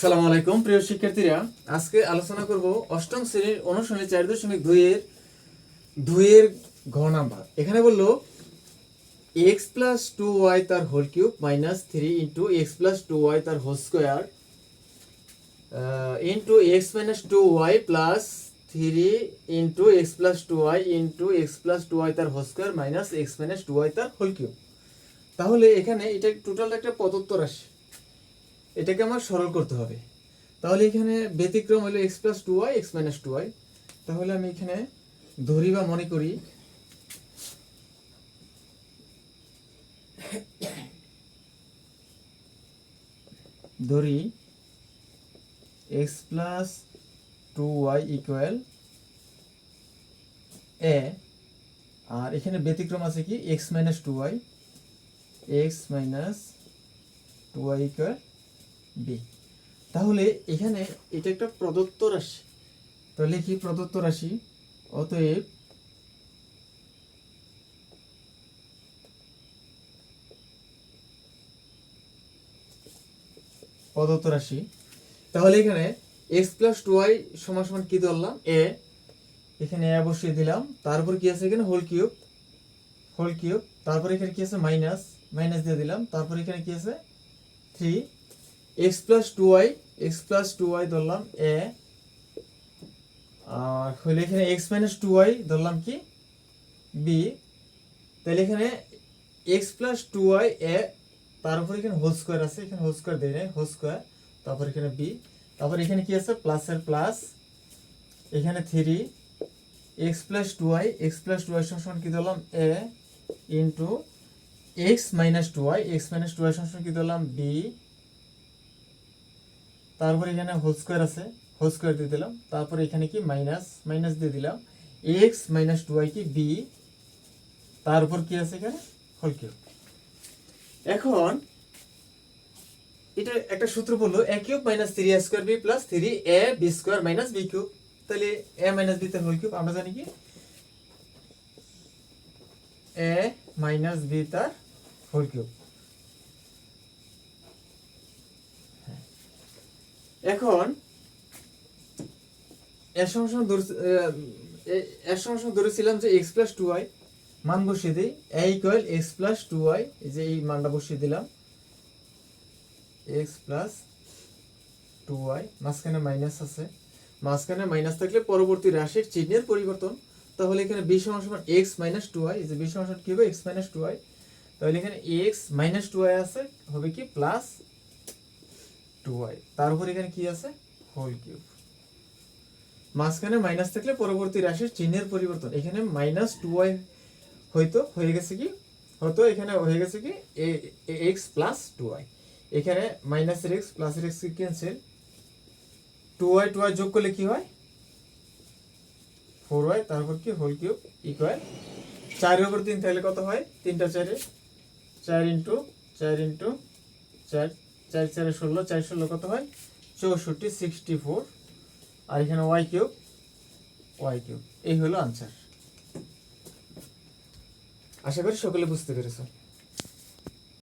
সালাম আলাইকুম, প্রিয় শিক্ষার্থীরা। আজকে আলোচনা করব অষ্টম শ্রেণির অনুশীলনী চার দশমিক দুইয়ের দুইয়ের ঘ নাম্বার। এখানে বলল এক্স প্লাস টু ওয়াই তার whole cube minus three into x plus two y তার whole square into x minus two y plus three into x plus two y into x plus two y তার whole square minus x minus two y তার whole cube তাহলে এখানে এটা total একটা পদত্ব রাশি। এটাকে আমার সরল করতে হবে। তাহলে এখানে ব্যতিক্রম হলো x plus two y x minus two y তাহলে আমি এখানে ধরি বা মনে করি, ধরি x plus two y equal a আর এখানে ব্যতিক্রম আছে কি? X minus two y x minus two y equal b. তাহলে এখানে এটা একটা প্রদত্ত রাশি। তাহলে কি প্রদত্ত রাশি? অতএব প্রদত্ত রাশি। তাহলে এখানে এক্স প্লাস টু ওয়াই সমান সমান কি ধরলাম? এ এখানে এ বসিয়ে দিলাম। তারপর কি আছে এখানে? হোল কিউব হোল কিউব তারপর এখানে কি আছে? মাইনাস মাইনাস দিয়ে দিলাম। তারপর এখানে কি আছে? Three x plus two y x plus two y ধরলাম এ আর হইলে এখানে এক্স মাইনাস টু ওয়াই ধরলাম কি? বি তাহলে এখানে x plus two y a তার উপর এখানে হোল স্কোয়ার আছে, এখানে হোল স্কোয়ার দেয় হোল স্কোয়ার তারপর এখানে বি তারপর এখানে কি আছে? প্লাসের প্লাস এখানে three x plus two y x plus two y সমান কি ধরলাম? A into x minus two y x minus two y সমান কি ধরলাম? বি তারপর এখানে হোল স্কোয়ার আছে হোল স্কোয়ার দিয়ে দিলাম। তারপর এখানে কি? মাইনাস মাইনাস দিয়ে দিলাম। এক্স মাইনাস টু ওয়াই কি? বি তার উপর কি আছে এখানে? হোল কিউব এখন, এটা একটা সূত্র বলল a cube minus three a square b plus three a b square minus b cube তাহলে এ মাইনাস বি তার হোল কিউব আমরা জানি কি? এ মাইনাস বি তার হোল কিউব এখন ধরে যে প্লাস টু ওয়াই মান বসিয়ে দিই। প্লাস টু ওয়াই যে এই মানটা বসিয়ে দিলাম। প্লাস টু ওয়াই মাঝখানে মাইনাস আছে। মাঝখানে মাইনাস থাকলে পরবর্তী রাশির চিহ্নের পরিবর্তন। তাহলে এখানে বি সমান সমান এক্স মাইনাস টু ওয়াই যে বি হবে? এক্স মাইনাস টু ওয়াই তাহলে এখানে এক্স মাইনাস টু ওয়াই আছে, হবে কি প্লাস টু ওয়াই তার উপর এখানে কি আছে? হোল কিউব মাঝখানে মাইনাস থাকলে পরবর্তী রাশির চিহ্নের পরিবর্তন। এখানে মাইনাস টু ওয়াই হয়তো, হয়ে গেছে কি? হয়তো এখানে হয়ে গেছে কি? এক্স প্লাস টু ওয়াই এখানে মাইনাসের এক্স প্লাসের x cancel two y two y যোগ করলে কি হয়? ফোর ওয়াই তারপর কি? হোল কিউব ইকুয়াল চারের উপর তিন থাকলে কত হয়? তিনটা চারে। চার ইন্টু চার ইন্টু চার চার চারে ষোলো, চার ষোলো কত হয়? চৌষট্টি সিক্সটি ফোর আর এখানে ওয়াই কিউব ওয়াই কিউব এই হলো আনসার আশা করি সকলে বুঝতে পেরেছ।